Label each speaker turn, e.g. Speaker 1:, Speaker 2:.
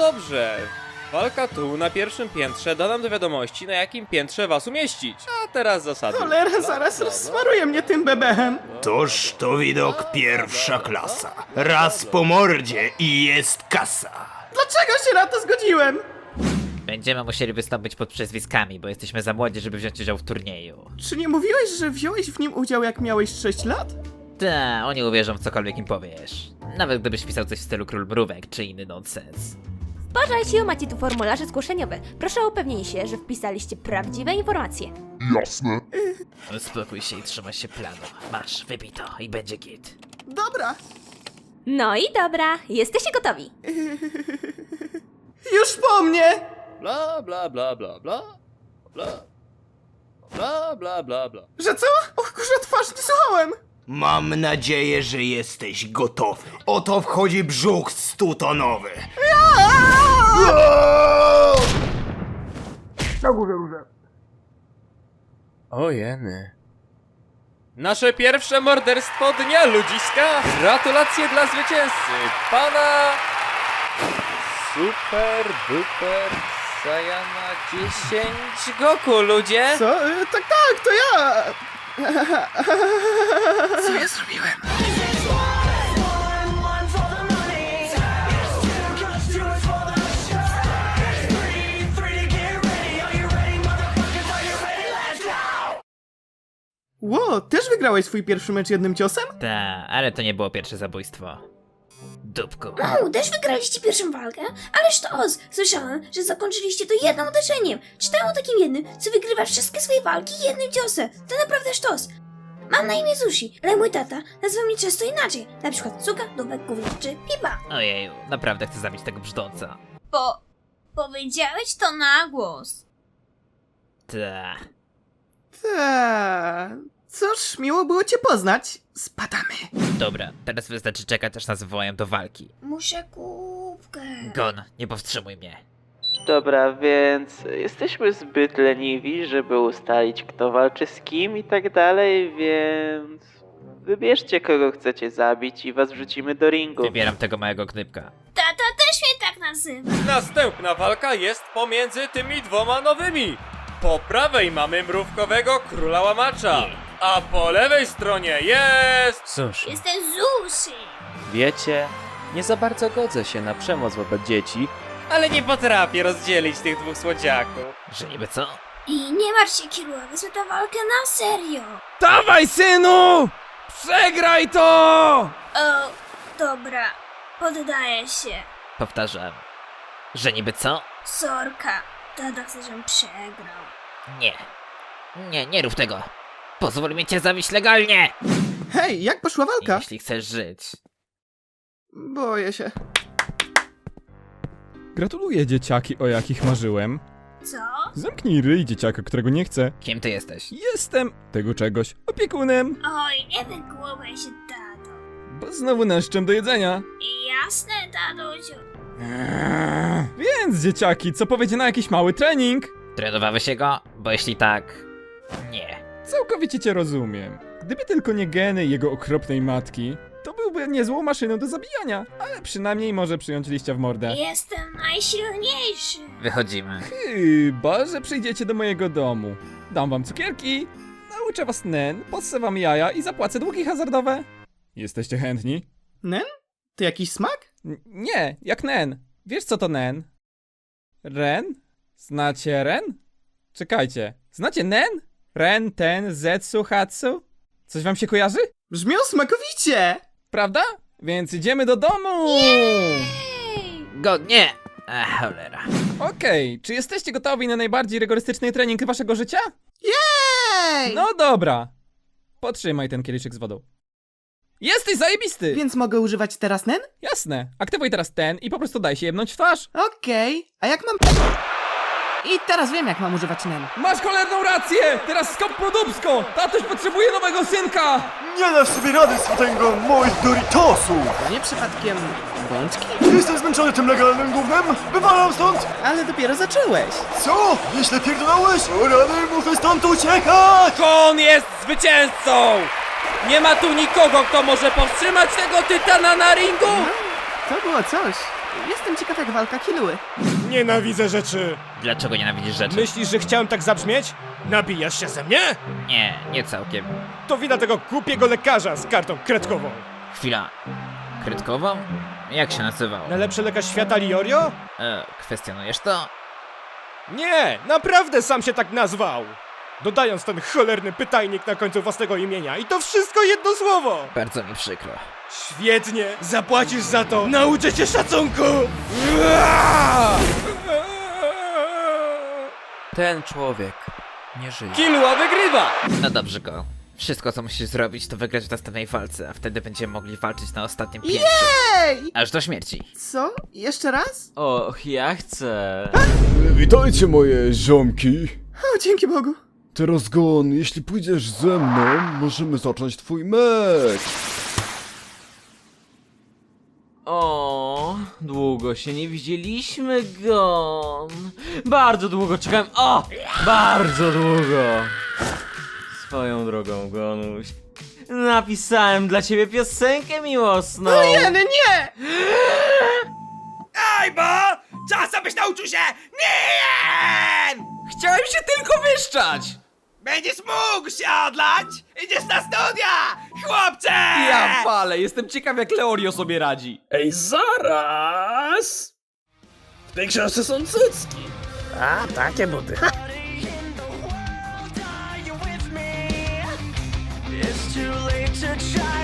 Speaker 1: dobrze. Walka tu, na pierwszym piętrze, da nam do wiadomości, na jakim piętrze was umieścić. A teraz zasady.
Speaker 2: Cholera, zaraz rozsmaruje mnie tym bebechem.
Speaker 3: Toż to widok pierwsza klasa. Raz po mordzie i jest kasa.
Speaker 2: Dlaczego się na to zgodziłem?
Speaker 4: Będziemy musieli wystąpić pod przezwiskami, bo jesteśmy za młodzi, żeby wziąć udział w turnieju.
Speaker 2: Czy nie mówiłeś, że wziąłeś w nim udział jak miałeś 6 lat?
Speaker 4: Ta, oni uwierzą w cokolwiek im powiesz. Nawet gdybyś pisał coś w stylu król mrówek czy inny nonsens.
Speaker 5: Uważajcie, macie tu formularze zgłoszeniowe. Proszę o upewnienie się, że wpisaliście prawdziwe informacje.
Speaker 4: Uspokój się i trzymaj się planu. Masz, wypij to i będzie git.
Speaker 2: Dobra,
Speaker 5: No i dobra, jesteście gotowi.
Speaker 2: już po mnie!
Speaker 1: Bla, bla, bla, bla, bla. Bla. Bla, bla, bla, bla.
Speaker 2: Że co? O kurze, twarz, nie słuchałem!
Speaker 3: Mam nadzieję, że jesteś gotowy. Oto wchodzi brzuch stutonowy.
Speaker 1: Ojeny. Nasze pierwsze morderstwo dnia, ludziska! Gratulacje dla zwycięzcy, pana... Super, duper, Sayana 10 Goku, ludzie!
Speaker 2: Co? Y, Tak, tak, to ja! Co ja zrobiłem? Ło, też wygrałeś swój pierwszy mecz jednym ciosem?
Speaker 4: Ta, ale to nie było pierwsze zabójstwo. Dupku.
Speaker 6: O, też wygraliście pierwszą walkę? Ależ to os! Słyszałem, że zakończyliście to jednym uderzeniem. Czytałem o takim jednym, co wygrywa wszystkie swoje walki jednym ciosem. To naprawdę sztos. Mam na imię Zushi, ale mój tata nazywa mnie często inaczej. Na przykład Suka, Dubek, Gównik czy Pipa.
Speaker 4: Ojeju, naprawdę chcę zabić tego brzdąca.
Speaker 6: Bo... powiedziałeś to na głos.
Speaker 4: Ta.
Speaker 2: Ta. Cóż, miło było cię poznać. Spadamy.
Speaker 4: Dobra, teraz wystarczy czekać, aż nas wołają do walki.
Speaker 6: Muszę kubkę.
Speaker 4: Gon, nie powstrzymuj mnie.
Speaker 7: Dobra, więc jesteśmy zbyt leniwi, żeby ustalić kto walczy z kim i tak dalej, więc wybierzcie kogo chcecie zabić i was wrzucimy do ringu.
Speaker 4: Wybieram tego małego knypka.
Speaker 6: Tata też mnie tak nazywa.
Speaker 1: Następna walka jest pomiędzy tymi dwoma nowymi. Po prawej mamy mrówkowego króla łamacza, a po lewej stronie jest... Cóż,
Speaker 6: Jestem Zushi.
Speaker 1: wiecie, nie za bardzo godzę się na przemoc wobec dzieci, ale nie potrafię rozdzielić tych dwóch słodziaków.
Speaker 4: Że niby co?
Speaker 6: I nie martw się, Kirua, wezmę tę walkę na serio.
Speaker 8: Dawaj, synu! Przegraj to!
Speaker 6: O, dobra. Poddaję się.
Speaker 4: Powtarzam. Że niby co?
Speaker 6: Sorka. Tata chce, żebym przegrał.
Speaker 4: Nie. Nie, nie rób tego. Pozwól mi cię zabić legalnie!
Speaker 2: Hej, jak poszła walka?
Speaker 4: Jeśli chcesz żyć.
Speaker 2: Boję się.
Speaker 8: Gratuluję, dzieciaki, o jakich marzyłem.
Speaker 6: Co?
Speaker 8: Zamknij ryj, dzieciaka, którego nie chcę.
Speaker 4: Kim ty jesteś?
Speaker 8: Jestem tego czegoś opiekunem,
Speaker 6: Oj, nie wygłowaj się, tato.
Speaker 8: bo znowu nęszczę do jedzenia.
Speaker 6: Jasne, tatusiu.
Speaker 8: Więc, dzieciaki, co powiecie na jakiś mały trening?
Speaker 4: Trenowałeś jego? Bo jeśli tak... Nie.
Speaker 8: Całkowicie cię rozumiem. Gdyby tylko nie geny jego okropnej matki, to byłby niezłą maszyną do zabijania, ale przynajmniej może przyjąć liścia w mordę.
Speaker 6: Jestem najsilniejszy.
Speaker 4: Wychodzimy.
Speaker 8: Chyba, że przyjdziecie do mojego domu. Dam wam cukierki, nauczę was nen, possę wam jaja i zapłacę długi hazardowe. Jesteście chętni?
Speaker 2: Nen? To jakiś smak?
Speaker 8: Nie, jak nen. Wiesz co to nen? Ren? Znacie ren? Czekajcie, znacie nen? Ren, ten, zetsu, hatsu? Coś wam się kojarzy?
Speaker 2: Brzmią smakowicie!
Speaker 8: Prawda? Więc idziemy do domu!
Speaker 4: Go, nie! A, cholera.
Speaker 8: Okej, czy jesteście gotowi na najbardziej rygorystyczny trening waszego życia?
Speaker 2: Jej!
Speaker 8: No dobra. Potrzymaj ten kieliszek z wodą. Jesteś zajebisty!
Speaker 2: Więc mogę używać teraz nen?
Speaker 8: Jasne, aktywuj teraz ten i po prostu daj się jebnąć w twarz.
Speaker 2: Okej, a jak mam... I teraz wiem, jak mam używać nen.
Speaker 8: Masz cholerną rację! Teraz skop produbsko! Tatuś potrzebuje nowego synka!
Speaker 9: Nie dasz sobie rady z potęgą moich Doritosów!
Speaker 2: To nie przypadkiem... bączki?
Speaker 9: Jestem zmęczony tym legalnym gównem! Wywalam stąd!
Speaker 2: Ale dopiero zacząłeś.
Speaker 9: Co? Jeśli pierdolałeś? O rany, muszę stąd uciekać!
Speaker 1: Kon jest zwycięzcą! Nie ma tu nikogo, kto może powstrzymać tego tytana na ringu!
Speaker 2: To było coś. Jestem ciekaw jak walka Kiluły.
Speaker 9: Nienawidzę rzeczy.
Speaker 4: Dlaczego nienawidzisz rzeczy?
Speaker 9: Myślisz, że chciałem tak zabrzmieć? Nabijasz się ze mnie?
Speaker 4: Nie, nie całkiem.
Speaker 9: To wina tego głupiego lekarza z kartą kredkową.
Speaker 4: Chwila. Krytkową? Jak się nazywał?
Speaker 9: Najlepszy lekarz świata Liorio?
Speaker 4: E, kwestionujesz to?
Speaker 9: Nie, naprawdę sam się tak nazwał. Dodając ten cholerny pytajnik na końcu własnego imienia i to wszystko jedno słowo.
Speaker 4: Bardzo mi przykro.
Speaker 9: Świetnie, zapłacisz za to. Nauczę cię szacunku. Uaa!
Speaker 10: Ten człowiek nie żyje. Killua wygrywa!
Speaker 4: No dobrze go. Wszystko co musisz zrobić to wygrać w następnej walce, a wtedy będziemy mogli walczyć na ostatnim piętrze.
Speaker 2: Ej!
Speaker 4: Aż do śmierci.
Speaker 2: Co? Jeszcze raz?
Speaker 10: Och, ja chcę.
Speaker 11: Witajcie moje ziomki.
Speaker 2: O, dzięki Bogu.
Speaker 11: Teraz Gon, jeśli pójdziesz ze mną, możemy zacząć twój mecz.
Speaker 10: O, długo się nie widzieliśmy, Gon. Bardzo długo czekałem. O, bardzo długo. Swoją drogą, Gonuś. Napisałem dla ciebie piosenkę miłosną.
Speaker 2: Nie, nie, nie!
Speaker 12: Ej, bo! Czas, abyś nauczył się! Nie!
Speaker 10: Chciałem się tylko wyszczać.
Speaker 12: Będziesz mógł się odlać! Idziesz na studia! Chłopcze!
Speaker 10: Ja palę, jestem ciekaw jak Leorio sobie radzi.
Speaker 9: Ej, zaraz! W tej książce są cycki. A, takie buty.
Speaker 13: It's too late